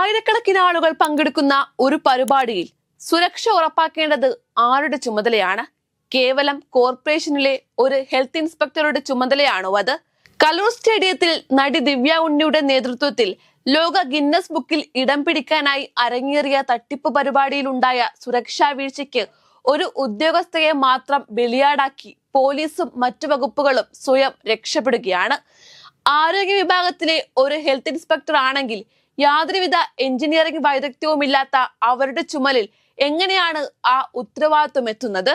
ആയിരക്കണക്കിന് ആളുകൾ പങ്കെടുക്കുന്ന ഒരു പരിപാടിയിൽ സുരക്ഷ ഉറപ്പാക്കേണ്ടത് ആരുടെ ചുമതലയാണ്? കേവലം കോർപ്പറേഷനിലെ ഒരു ഹെൽത്ത് ഇൻസ്പെക്ടറുടെ ചുമതലയാണോ അത്? കലൂർ സ്റ്റേഡിയത്തിൽ നടി ദിവ്യ ഉണ്ണിയുടെ നേതൃത്വത്തിൽ ലോക ഗിന്നസ് ബുക്കിൽ ഇടം പിടിക്കാനായി അരങ്ങേറിയ തട്ടിപ്പ് പരിപാടിയിലുണ്ടായ സുരക്ഷാ വീഴ്ചയ്ക്ക് ഒരു ഉദ്യോഗസ്ഥയെ മാത്രം ബലിയാടാക്കി പോലീസും മറ്റു വകുപ്പുകളും സ്വയം രക്ഷപ്പെടുകയാണ്. ആരോഗ്യ വിഭാഗത്തിലെ ഒരു ഹെൽത്ത് ഇൻസ്പെക്ടർ ആണെങ്കിൽ യാതൊരുവിധ എഞ്ചിനീയറിംഗ് വൈദഗ്ധ്യവും ഇല്ലാത്ത അവരുടെ ചുമലിൽ എങ്ങനെയാണ് ആ ഉത്തരവാദിത്വം എത്തുന്നത്?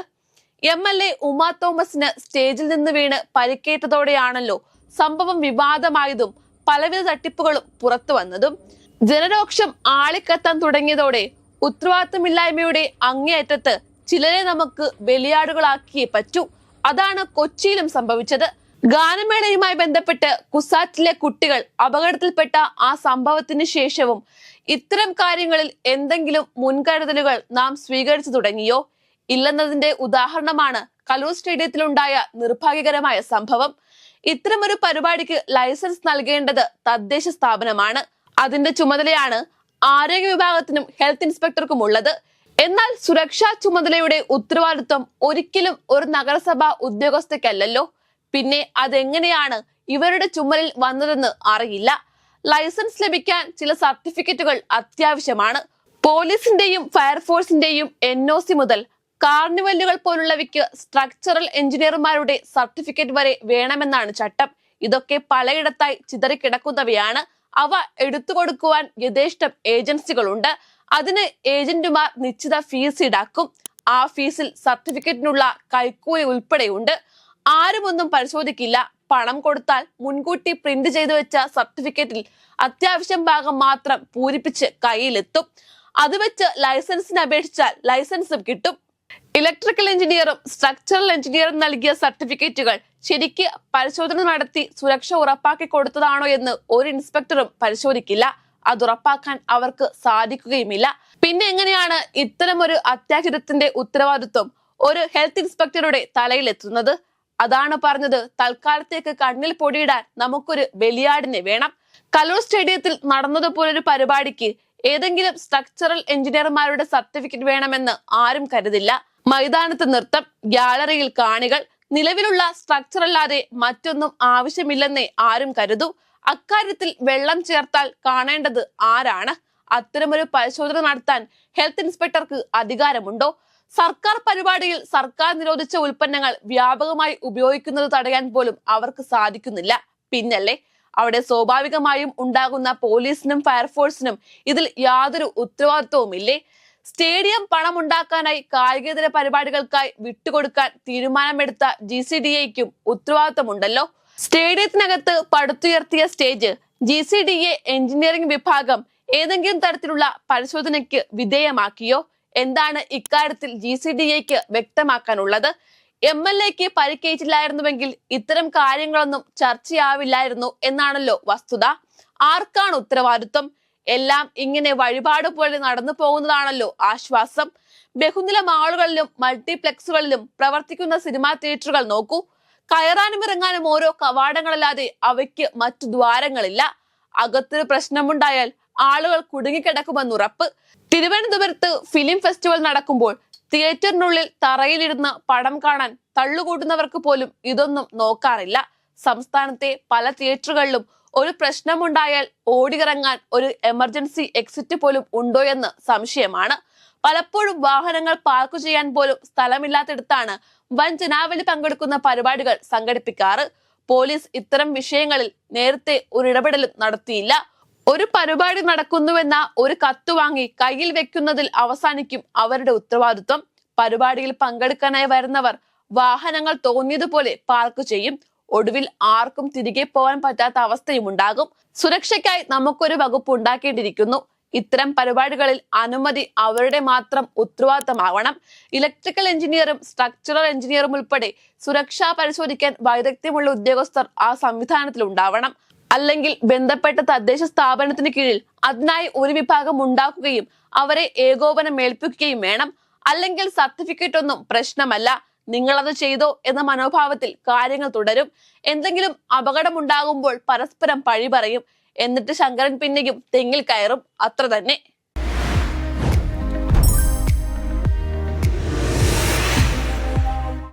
എം എൽ എ ഉമാ തോമസിന് സ്റ്റേജിൽ നിന്ന് വീണ് പരിക്കേറ്റതോടെയാണല്ലോ സംഭവം വിവാദമായതും പലവിധ തട്ടിപ്പുകളും പുറത്തു വന്നതും. ജനരോക്ഷം ആളിക്കത്താൻ തുടങ്ങിയതോടെ ഉത്തരവാദിത്തമില്ലായ്മയുടെ അങ്ങേയറ്റത്ത് ചിലരെ നമുക്ക് ബലിയാടുകളാക്കിയേ പറ്റൂ. അതാണ് കൊച്ചിയിലും സംഭവിച്ചത്. ഗാനമേളയുമായി ബന്ധപ്പെട്ട് കുസാറ്റിലെ കുട്ടികൾ അപകടത്തിൽപ്പെട്ട ആ സംഭവത്തിന് ശേഷവും ഇത്തരം കാര്യങ്ങളിൽ എന്തെങ്കിലും മുൻകരുതലുകൾ നാം സ്വീകരിച്ചു തുടങ്ങിയോ? ഇല്ലെന്നതിന്റെ ഉദാഹരണമാണ് കലൂർ സ്റ്റേഡിയത്തിലുണ്ടായ നിർഭാഗ്യകരമായ സംഭവം. ഇത്തരമൊരു പരിപാടിക്ക് ലൈസൻസ് നൽകേണ്ടത് തദ്ദേശ സ്ഥാപനമാണ്. അതിന്റെ ചുമതലയാണ് ആരോഗ്യ വിഭാഗത്തിനും ഹെൽത്ത് ഇൻസ്പെക്ടർക്കും ഉള്ളത്. എന്നാൽ സുരക്ഷാ ചുമതലയുടെ ഉത്തരവാദിത്വം ഒരിക്കലും ഒരു നഗരസഭാ ഉദ്യോഗസ്ഥയ്ക്കല്ലല്ലോ. പിന്നെ അതെങ്ങനെയാണ് ഇവരുടെ ചുമലിൽ വന്നതെന്ന് അറിയില്ല. ലൈസൻസ് ലഭിക്കാൻ ചില സർട്ടിഫിക്കറ്റുകൾ അത്യാവശ്യമാണ്. പോലീസിന്റെയും ഫയർഫോഴ്സിന്റെയും എൻ ഒ സി മുതൽ കാർണിവലുകൾ പോലുള്ളവയ്ക്ക് സ്ട്രക്ചറൽ എഞ്ചിനീയർമാരുടെ സർട്ടിഫിക്കറ്റ് വരെ വേണമെന്നാണ് ചട്ടം. ഇതൊക്കെ പലയിടത്തായി ചിതറിക്കിടക്കുന്നവയാണ്. അവ എടുത്തു കൊടുക്കുവാൻ യഥേഷ്ടം ഏജൻസികളുണ്ട്. അതിന് ഏജന്റുമാർ നിശ്ചിത ഫീസ് ഈടാക്കും. ആ ഫീസിൽ സർട്ടിഫിക്കറ്റിനുള്ള കൈക്കൂലി ഉൾപ്പെടെയുണ്ട്. ആരുമൊന്നും പരിശോധിക്കില്ല. പണം കൊടുത്താൽ മുൻകൂട്ടി പ്രിന്റ് ചെയ്തു വെച്ച സർട്ടിഫിക്കറ്റിൽ അത്യാവശ്യം ഭാഗം മാത്രം പൂരിപ്പിച്ച് കയ്യിലെത്തും. അത് വെച്ച് ലൈസൻസിന് അപേക്ഷിച്ചാൽ ലൈസൻസും കിട്ടും. ഇലക്ട്രിക്കൽ എഞ്ചിനീയറും സ്ട്രക്ചറൽ എഞ്ചിനീയറും നൽകിയ സർട്ടിഫിക്കറ്റുകൾ ശരിക്ക് പരിശോധന നടത്തി സുരക്ഷ ഉറപ്പാക്കി കൊടുത്തതാണോ എന്ന് ഒരു ഇൻസ്പെക്ടറും പരിശോധിക്കില്ല. അത് ഉറപ്പാക്കാൻ അവർക്ക് സാധിക്കുകയുമില്ല. പിന്നെ എങ്ങനെയാണ് ഇത്തരം ഒരു അത്യാഹിതത്തിന്റെ ഉത്തരവാദിത്വം ഒരു ഹെൽത്ത് ഇൻസ്പെക്ടറുടെ തലയിലെത്തുന്നത്? അതാണ് പറഞ്ഞത്. തൽക്കാലത്തേക്ക് കണ്ണിൽ പൊടിയിടാൻ നമുക്കൊരു ബലിയാടിനെ വേണം. കലൂർ സ്റ്റേഡിയത്തിൽ നടന്നതുപോലൊരു പരിപാടിക്ക് ഏതെങ്കിലും സ്ട്രക്ചറൽ എഞ്ചിനീയർമാരുടെ സർട്ടിഫിക്കറ്റ് വേണമെന്ന് ആരും കരുതില്ല. മൈതാനത്ത് നൃത്തം ഗ്യാലറിയിൽ കാണികൾ നിലവിലുള്ള സ്ട്രക്ചർ അല്ലാതെ മറ്റൊന്നും ആവശ്യമില്ലെന്നേ ആരും കരുതൂ. അക്കാര്യത്തിൽ വെള്ളം ചേർത്താൽ കാണേണ്ടത് ആരാണ്? അത്തരമൊരു പരിശോധന നടത്താൻ ഹെൽത്ത് ഇൻസ്പെക്ടർക്ക് അധികാരമുണ്ടോ? സർക്കാർ പരിപാടിയിൽ സർക്കാർ നിരോധിച്ച ഉൽപ്പന്നങ്ങൾ വ്യാപകമായി ഉപയോഗിക്കുന്നത് തടയാൻ പോലും അവർക്ക് സാധിക്കുന്നില്ല. പിന്നല്ലേ അവിടെ സ്വാഭാവികമായും ഉണ്ടാകുന്ന പോലീസിനും ഫയർഫോഴ്സിനും ഇതിൽ യാതൊരു ഉത്തരവാദിത്വവുമില്ലേ? സ്റ്റേഡിയം പണമുണ്ടാക്കാനായി കായികേതര പരിപാടികൾക്കായി വിട്ടുകൊടുക്കാൻ തീരുമാനമെടുത്ത ജി സി ഡി എക്കും ഉത്തരവാദിത്തമുണ്ടല്ലോ സ്റ്റേഡിയത്തിനകത്ത് പടുത്തുയർത്തിയ stage G C D A engineering വിഭാഗം ഏതെങ്കിലും തരത്തിലുള്ള പരിശോധനയ്ക്ക് വിധേയമാക്കിയോ? എന്താണ് ഇക്കാര്യത്തിൽ ജി സി ഡി എക്ക് വ്യക്തമാക്കാനുള്ളത്? എം എൽ എക്ക് പരിക്കേറ്റില്ലായിരുന്നുവെങ്കിൽ ഇത്തരം കാര്യങ്ങളൊന്നും ചർച്ചയാവില്ലായിരുന്നു എന്നാണല്ലോ വസ്തുത. ആർക്കാണ് ഉത്തരവാദിത്വം? എല്ലാം ഇങ്ങനെ വഴിപാട് പോലെ നടന്നു പോകുന്നതാണല്ലോ ആശ്വാസം. ബഹുനില മാളുകളിലും മൾട്ടിപ്ലക്സുകളിലും പ്രവർത്തിക്കുന്ന സിനിമാ തിയേറ്ററുകൾ നോക്കൂ. കയറാനും ഇറങ്ങാനും ഓരോ കവാടങ്ങളല്ലാതെ അവയ്ക്ക് മറ്റു ദ്വാരങ്ങളില്ല. അകത്തൊരു പ്രശ്നമുണ്ടായാൽ ആളുകൾ കുടുങ്ങിക്കിടക്കുമെന്ന് ഉറപ്പ്. തിരുവനന്തപുരത്ത് ഫിലിം ഫെസ്റ്റിവൽ നടക്കുമ്പോൾ തിയേറ്ററിനുള്ളിൽ തറയിലിരുന്ന് പടം കാണാൻ തള്ളുകൂട്ടുന്നവർക്ക് പോലും ഇതൊന്നും നോക്കാറില്ല. സംസ്ഥാനത്തെ പല തിയേറ്ററുകളിലും ഒരു പ്രശ്നമുണ്ടായാൽ ഓടിയിറങ്ങാൻ ഒരു എമർജൻസി എക്സിറ്റ് പോലും ഉണ്ടോ എന്ന് സംശയമാണ്. പലപ്പോഴും വാഹനങ്ങൾ പാർക്ക് ചെയ്യാൻ പോലും സ്ഥലമില്ലാത്തിടത്താണ് വൻ ജനാവലി പങ്കെടുക്കുന്ന പരിപാടികൾ സംഘടിപ്പിക്കാറ്. പോലീസ് ഇത്തരം വിഷയങ്ങളിൽ നേരത്തെ ഒരു ഇടപെടലും നടത്തിയില്ല. ഒരു പരിപാടി നടക്കുന്നുവെന്ന ഒരു കത്ത് വാങ്ങി കയ്യിൽ വെക്കുന്നതിൽ അവസാനിക്കും അവരുടെ ഉത്തരവാദിത്വം. പരിപാടിയിൽ പങ്കെടുക്കാനായി വരുന്നവർ വാഹനങ്ങൾ തോന്നിയതുപോലെ പാർക്ക് ചെയ്യും. ഒടുവിൽ ആർക്കും തിരികെ പോകാൻ പറ്റാത്ത അവസ്ഥയും ഉണ്ടാകും. സുരക്ഷയ്ക്കായി നമുക്കൊരു വകുപ്പ് ഉണ്ടാക്കേണ്ടിയിരിക്കുന്നു ഇത്തരം പരിപാടികളിൽ അനുമതി അവരുടെ മാത്രം ഉത്തരവാദിത്തമാവണം. ഇലക്ട്രിക്കൽ എഞ്ചിനീയറും സ്ട്രക്ചറൽ എഞ്ചിനീയറും ഉൾപ്പെടെ സുരക്ഷ പരിശോധിക്കാൻ വൈദഗ്ധ്യമുള്ള ഉദ്യോഗസ്ഥർ ആ സംവിധാനത്തിൽ ഉണ്ടാവണം. അല്ലെങ്കിൽ ബന്ധപ്പെട്ട തദ്ദേശ സ്ഥാപനത്തിന് കീഴിൽ അതിനായി ഒരു വിഭാഗം ഉണ്ടാക്കുകയും അവരെ ഏകോപനം ഏൽപ്പിക്കുകയും വേണം. അല്ലെങ്കിൽ സർട്ടിഫിക്കറ്റ് ഒന്നും പ്രശ്നമല്ല. നിങ്ങൾ അത് ചെയ്തോ എന്ന മനോഭാവത്തിൽ കാര്യങ്ങൾ തുടരും. എന്തെങ്കിലും അപകടമുണ്ടാകുമ്പോൾ പരസ്പരം പഴി പറയും. എന്നിട്ട് ശങ്കരൻ പിന്നെയും തെങ്ങിൽ കയറും. അത്ര തന്നെ.